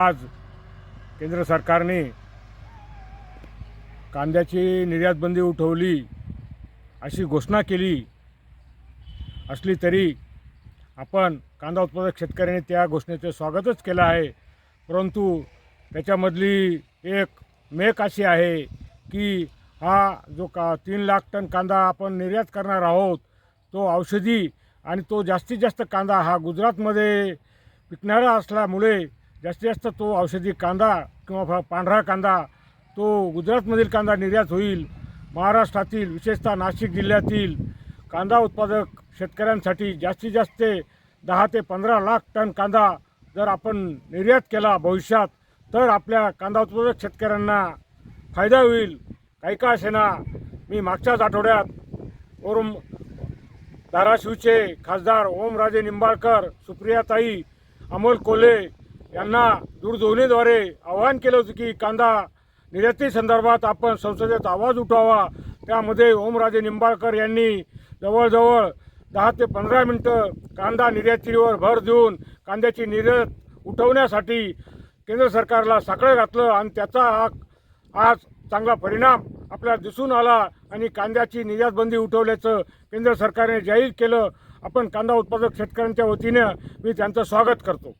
आज केंद्र सरकारने कांद्याची निर्यात बंदी उठवली अशी घोषणा केली असली तरी आपण कांदा उत्पादक शेतकऱ्यांनी त्या घोषणेचे स्वागतच केलं आहे. परंतु त्याच्यामधली एक मेक अशी आहे की हा जो का तीन लाख टन कांदा आपण निर्यात करणार आहोत तो औषधी आणि तो जास्तीत जास्त कांदा हा गुजरातमध्ये पिकणारा असल्यामुळे जास्तीत जास्त तो औषधी कांदा किंवा पांढरा कांदा तो गुजरातमधील कांदा निर्यात होईल महाराष्ट्रातील विशेषतः नाशिक जिल्ह्यातील कांदा उत्पादक शेतकऱ्यांसाठी जास्तीत जास्त दहा ते पंधरा लाख टन कांदा जर आपण निर्यात केला भविष्यात तर आपल्या कांदा उत्पादक शेतकऱ्यांना फायदा होईल. काही का असेना मी मागच्याच आठवड्यात वरून धाराशिवचे खासदार ओमराजे निंबाळकर सुप्रियाताई अमोल कोले यांना दूरध्वनीद्वारे आवाहन केलं होतं की कांदा निर्याती संदर्भात आपण संसदेत आवाज उठवावा. त्यामध्ये ओमराजे निंबाळकर यांनी जवळजवळ दहा ते पंधरा मिनटं कांदा निर्यातीवर भर देऊन कांद्याची निर्यात उठवण्यासाठी केंद्र सरकारला साकडं घातलं आणि त्याचा हा आज चांगला परिणाम आपल्याला दिसून आला आणि कांद्याची निर्यातबंदी उठवल्याचं केंद्र सरकारने जाहीर केलं. आपण कांदा उत्पादक शेतकऱ्यांच्या वतीनं मी त्यांचं स्वागत करतो.